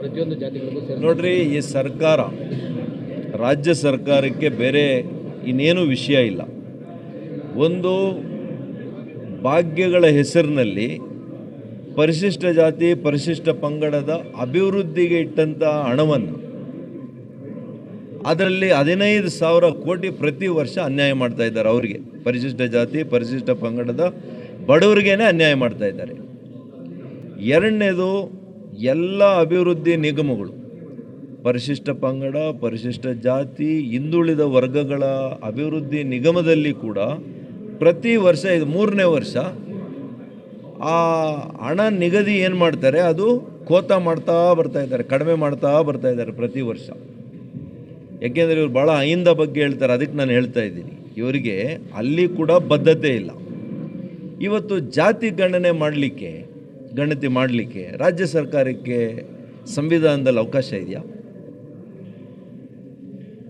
ಪ್ರತಿಯೊಂದು ಜಾತಿಗಳಿಗೂ ನೋಡ್ರಿ, ಈ ಸರ್ಕಾರ, ರಾಜ್ಯ ಸರ್ಕಾರಕ್ಕೆ ಬೇರೆ ಇನ್ನೇನು ವಿಷಯ ಇಲ್ಲ. ಒಂದು ಭಾಗ್ಯಗಳ ಹೆಸರಿನಲ್ಲಿ ಪರಿಶಿಷ್ಟ ಜಾತಿ, ಪರಿಶಿಷ್ಟ ಪಂಗಡದ ಅಭಿವೃದ್ಧಿಗೆ ಇಟ್ಟಂಥ ಹಣವನ್ನು ಅದರಲ್ಲಿ ಹದಿನೈದು ಸಾವಿರ ಕೋಟಿ ಪ್ರತಿ ವರ್ಷ ಅನ್ಯಾಯ ಮಾಡ್ತಾ ಇದ್ದಾರೆ ಅವರಿಗೆ. ಪರಿಶಿಷ್ಟ ಜಾತಿ, ಪರಿಶಿಷ್ಟ ಪಂಗಡದ ಬಡವರಿಗೇನೆ ಅನ್ಯಾಯ ಮಾಡ್ತಾ ಇದ್ದಾರೆ. ಎರಡನೇದು ಎಲ್ಲ ಅಭಿವೃದ್ಧಿ ನಿಗಮಗಳು, ಪರಿಶಿಷ್ಟ ಪಂಗಡ, ಪರಿಶಿಷ್ಟ ಜಾತಿ, ಹಿಂದುಳಿದ ವರ್ಗಗಳ ಅಭಿವೃದ್ಧಿ ನಿಗಮದಲ್ಲಿ ಕೂಡ ಪ್ರತಿ ವರ್ಷ, ಇದು ಮೂರನೇ ವರ್ಷ, ಆ ಹಣ ನಿಗದಿ ಏನು ಮಾಡ್ತಾರೆ, ಅದು ಕೋತ ಮಾಡ್ತಾ ಬರ್ತಾ ಇದ್ದಾರೆ, ಕಡಿಮೆ ಮಾಡ್ತಾ ಬರ್ತಾ ಇದ್ದಾರೆ ಪ್ರತಿ ವರ್ಷ. ಯಾಕೆಂದರೆ ಇವರು ಭಾಳ ಅಹಿಂದ ಬಗ್ಗೆ ಹೇಳ್ತಾರೆ, ಅದಕ್ಕೆ ನಾನು ಹೇಳ್ತಾ ಇದ್ದೀನಿ. ಇವರಿಗೆ ಅಲ್ಲಿ ಕೂಡ ಬದ್ಧತೆ ಇಲ್ಲ. ಇವತ್ತು ಜಾತಿ ಗಣನೆ ಮಾಡಲಿಕ್ಕೆ ಗಣತಿ ಮಾಡಲಿಕ್ಕೆ ರಾಜ್ಯ ಸರ್ಕಾರಕ್ಕೆ ಸಂವಿಧಾನದಲ್ಲಿ ಅವಕಾಶ ಇದೆಯಾ?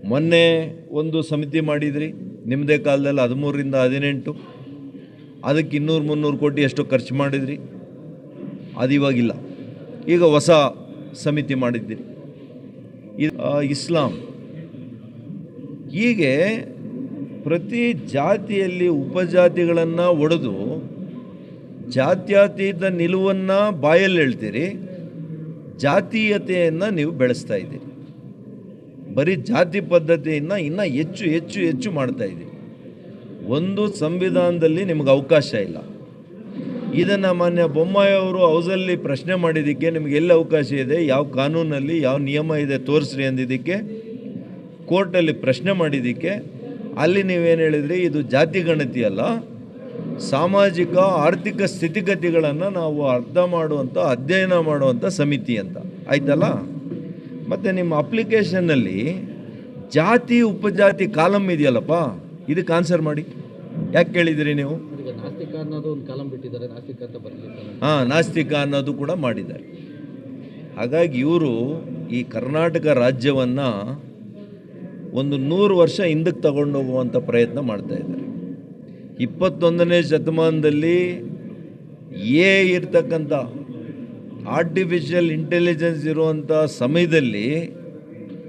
ಮೊನ್ನೆ ಒಂದು ಸಮಿತಿ ಮಾಡಿದ್ರಿ ನಿಮ್ಮದೇ ಕಾಲದಲ್ಲಿ ಹದಿಮೂರರಿಂದ ಹದಿನೆಂಟು, ಅದಕ್ಕೆ ಇನ್ನೂರು ಮುನ್ನೂರು ಕೋಟಿ ಎಷ್ಟು ಖರ್ಚು ಮಾಡಿದ್ರಿ, ಅದು ಇವಾಗಿಲ್ಲ. ಈಗ ಹೊಸ ಸಮಿತಿ ಮಾಡಿದ್ದೀರಿ. ಇಸ್ಲಾಂ. ಹೀಗೆ ಪ್ರತಿ ಜಾತಿಯಲ್ಲಿ ಉಪಜಾತಿಗಳನ್ನು ಒಡೆದು ಜಾತ್ಯತೀತ ನಿಲುವನ್ನು ಬಾಯಲ್ಲಿ ಹೇಳ್ತೀರಿ, ಜಾತೀಯತೆಯನ್ನು ನೀವು ಬೆಳೆಸ್ತಾ ಇದ್ದೀರಿ. ಬರೀ ಜಾತಿ ಪದ್ಧತಿಯನ್ನು ಇನ್ನೂ ಹೆಚ್ಚು ಹೆಚ್ಚು ಹೆಚ್ಚು ಮಾಡ್ತಾ ಇದ್ದೀರಿ. ಒಂದು ಸಂವಿಧಾನದಲ್ಲಿ ನಿಮಗೆ ಅವಕಾಶ ಇಲ್ಲ. ಇದನ್ನು ಮಾನ್ಯ ಬೊಮ್ಮಾಯಿ ಅವರು ಹೌಸಲ್ಲಿ ಪ್ರಶ್ನೆ ಮಾಡಿದ್ದಕ್ಕೆ ನಿಮಗೆ ಎಲ್ಲಿ ಅವಕಾಶ ಇದೆ, ಯಾವ ಕಾನೂನಲ್ಲಿ ಯಾವ ನಿಯಮ ಇದೆ ತೋರಿಸ್ರಿ ಅಂದಿದ್ದಕ್ಕೆ, ಕೋರ್ಟಲ್ಲಿ ಪ್ರಶ್ನೆ ಮಾಡಿದ್ದಕ್ಕೆ, ಅಲ್ಲಿ ನೀವೇನು ಹೇಳಿದ್ರಿ, ಇದು ಜಾತಿ ಗಣತಿ ಅಲ್ಲ. ಸಾಮಾಜಿಕ ಆರ್ಥಿಕ ಸ್ಥಿತಿಗತಿಗಳನ್ನು ನಾವು ಅರ್ಥ ಮಾಡುವಂಥ ಅಧ್ಯಯನ ಮಾಡುವಂಥ ಸಮಿತಿ ಅಂತ. ಆಯ್ತಲ್ಲ? ಮತ್ತು ನಿಮ್ಮ ಅಪ್ಲಿಕೇಶನ್ನಲ್ಲಿ ಜಾತಿ ಉಪಜಾತಿ ಕಾಲಮ್ ಇದೆಯಲ್ಲಪ್ಪ? ಇದಕ್ಕೆ ಆನ್ಸರ್ ಮಾಡಿ. ಯಾಕೆ ಕೇಳಿದಿರಿ ನೀವು? ನಾಸ್ತಿಕ ಅನ್ನೋದು ಒಂದು ಕಾಲಂ ಬಿಟ್ಟಿದ್ದಾರೆ ನಾಸ್ತಿಕ ಅಂತ ಬರಲಿಲ್ಲ. ಹಾಂ ನಾಸ್ತಿಕ ಅನ್ನೋದು ಕೂಡ ಮಾಡಿದ್ದಾರೆ. ಹಾಗಾಗಿ ಇವರು ಈ ಕರ್ನಾಟಕ ರಾಜ್ಯವನ್ನು ಒಂದು ನೂರು ವರ್ಷ ಹಿಂದಕ್ಕೆ ತಗೊಂಡು ಹೋಗುವಂಥ ಪ್ರಯತ್ನ ಮಾಡ್ತಾ ಇದ್ದಾರೆ. ಇಪ್ಪತ್ತೊಂದನೇ ಶತಮಾನದಲ್ಲಿ ಎ ಇರ್ತಕ್ಕಂಥ ಆರ್ಟಿಫಿಷಿಯಲ್ ಇಂಟೆಲಿಜೆನ್ಸ್ ಇರುವಂಥ ಸಮಯದಲ್ಲಿ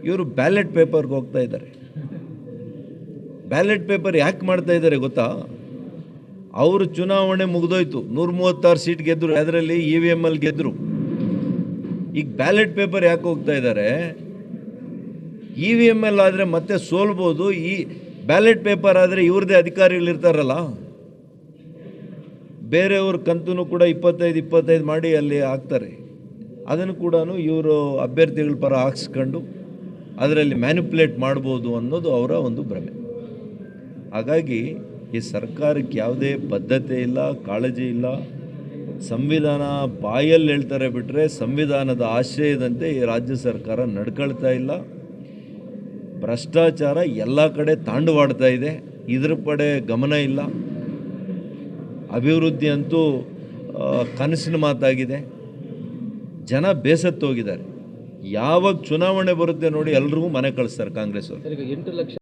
ಇವರು ಬ್ಯಾಲೆಟ್ ಪೇಪರ್ಗೆ ಹೋಗ್ತಾ ಇದ್ದಾರೆ. ಬ್ಯಾಲೆಟ್ ಪೇಪರ್ ಯಾಕೆ ಮಾಡ್ತಾ ಇದ್ದಾರೆ ಗೊತ್ತಾ? ಅವರು ಚುನಾವಣೆ ಮುಗಿದೋಯ್ತು. ನೂರ ಮೂವತ್ತಾರು ಸೀಟ್ ಗೆದ್ದರು ಅದರಲ್ಲಿ ಇ ವಿ ಎಂ ಅಲ್ಲಿ ಗೆದ್ದರು ಈಗ ಬ್ಯಾಲೆಟ್ ಪೇಪರ್ ಯಾಕೆ ಹೋಗ್ತಾ ಇದ್ದಾರೆ? ಇ ವಿ ಎಂ ಎಲ್ ಆದರೆ ಮತ್ತೆ ಸೋಲ್ಬೋದು. ಈ ಬ್ಯಾಲೆಟ್ ಪೇಪರ್ ಆದರೆ ಇವ್ರದ್ದೇ ಅಧಿಕಾರಿಗಳಿರ್ತಾರಲ್ಲ? ಬೇರೆಯವ್ರ ಕಂತೂ ಕೂಡ ಇಪ್ಪತ್ತೈದು ಇಪ್ಪತ್ತೈದು ಮಾಡಿ ಅಲ್ಲಿ ಹಾಕ್ತಾರೆ. ಅದನ್ನು ಕೂಡ ಇವರು ಅಭ್ಯರ್ಥಿಗಳ ಪರ ಹಾಕ್ಸ್ಕೊಂಡು ಅದರಲ್ಲಿ ಮ್ಯಾನಿಪುಲೇಟ್ ಮಾಡ್ಬೋದು ಅನ್ನೋದು ಅವರ ಒಂದು ಭ್ರಮೆ. ಹಾಗಾಗಿ ಈ ಸರ್ಕಾರಕ್ಕೆ ಯಾವುದೇ ಬದ್ಧತೆ ಇಲ್ಲ, ಕಾಳಜಿ ಇಲ್ಲ. ಸಂವಿಧಾನ ಬಾಯಲ್ಲಿ ಹೇಳ್ತಾರೆ ಬಿಟ್ಟರೆ ಸಂವಿಧಾನದ ಆಶಯದಂತೆ ಈ ರಾಜ್ಯ ಸರ್ಕಾರ ನಡ್ಕೊಳ್ತಾ ಇಲ್ಲ. ಭ್ರಷ್ಟಾಚಾರ ಎಲ್ಲ ಕಡೆ ತಾಂಡವಾಡ್ತಾ ಇದೆ. ಇದ್ರ ಕಡೆ ಗಮನ ಇಲ್ಲ. ಅಭಿವೃದ್ಧಿ ಅಂತೂ ಕನಸಿನ ಮಾತಾಗಿದೆ. ಜನ ಬೇಸತ್ತೋಗಿದ್ದಾರೆ. ಯಾವಾಗ ಚುನಾವಣೆ ಬರುತ್ತೆ ನೋಡಿ ಎಲ್ರಿಗೂ ಮನೆ ಕಳಿಸ್ತಾರೆ ಕಾಂಗ್ರೆಸ್ ಅವರು ಎಂಟು ಲಕ್ಷ